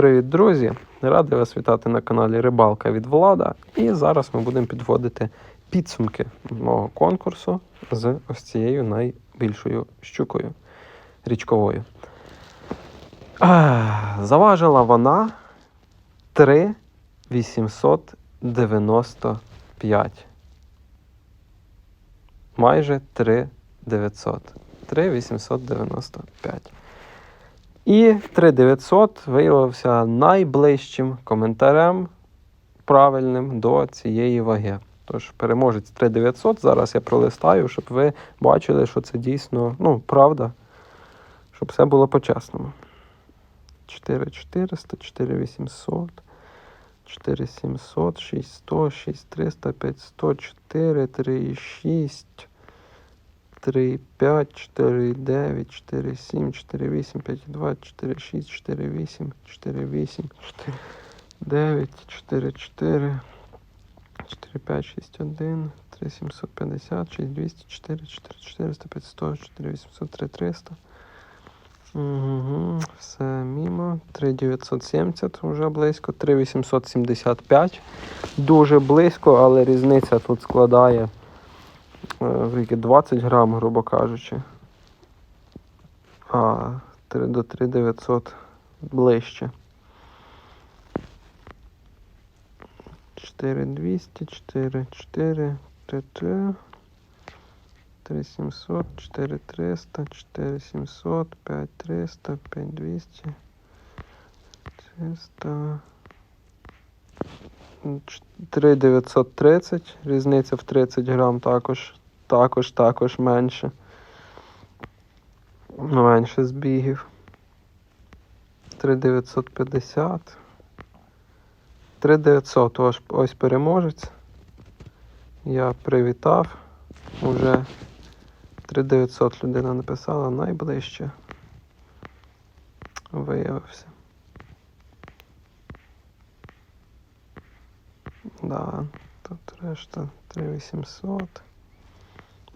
Привіт, друзі! Радий вас вітати на каналі Рибалка від Влада. І зараз ми будемо підводити підсумки мого конкурсу з ось цією найбільшою щукою річковою. Заважила вона 3,895. Майже 3,900. 3,895. І 3900 виявився найближчим коментарем правильним до цієї ваги. Тож переможець 3900. Зараз я пролистаю, щоб ви бачили, що це дійсно ну, правда, щоб все було по-чесному. 4400, 4800, 4700, 6100, 6300, 500, 4, 3,6. 3,5, 4,9, 4,7, 4,8, 5,2, 4,6, 4,8, 4,8, 4,9, 4,4, 4,5, 6,1, 3,750, 6,200, 4, 4,400, 500, 4,800, 3,300. Угу, все мімо. 3,970 вже близько. 3,875. Дуже близько, але різниця тут складає 20 грам, грубо кажучи. А 3 до 3,900 ближче. 4200, 4, 4, 3, 3, 3700, 4300, 4700, 5300, 5200, 300, 3930, різниця в 30 грам також, також, також менше. Менше збігів. 3950. 3900, ось, ось переможець. Я привітав. Уже 3900 людина написала найближче. Виявився. Да, тут решта 3800.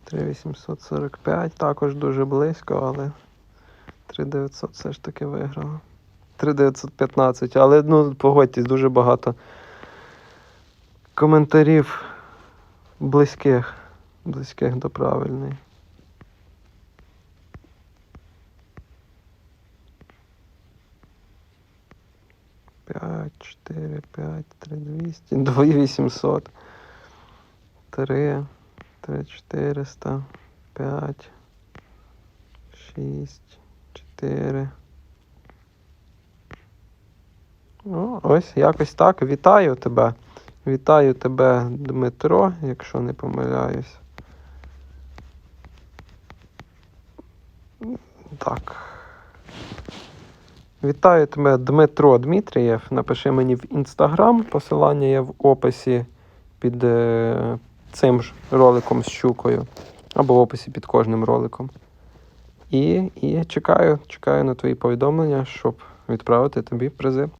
3845, також дуже близько, але 3900 все ж таки виграло. 3915, але ну погодьтесь, дуже багато коментарів близьких, близьких до правильної. П'ять, чотири, п'ять, три, двісті, дві вісімсот, три, три, чотириста, п'ять, шість, чотири. Ну, ось якось так. Вітаю тебе. Вітаю тебе, Дмитро, якщо не помиляюсь. Так. Вітаю тебе, Дмитро Дмитрієв. Напиши мені в інстаграм. Посилання є в описі під е, цим ж роликом з щукою. Або в описі під кожним роликом. І, і чекаю, чекаю на твої повідомлення, щоб відправити тобі призи.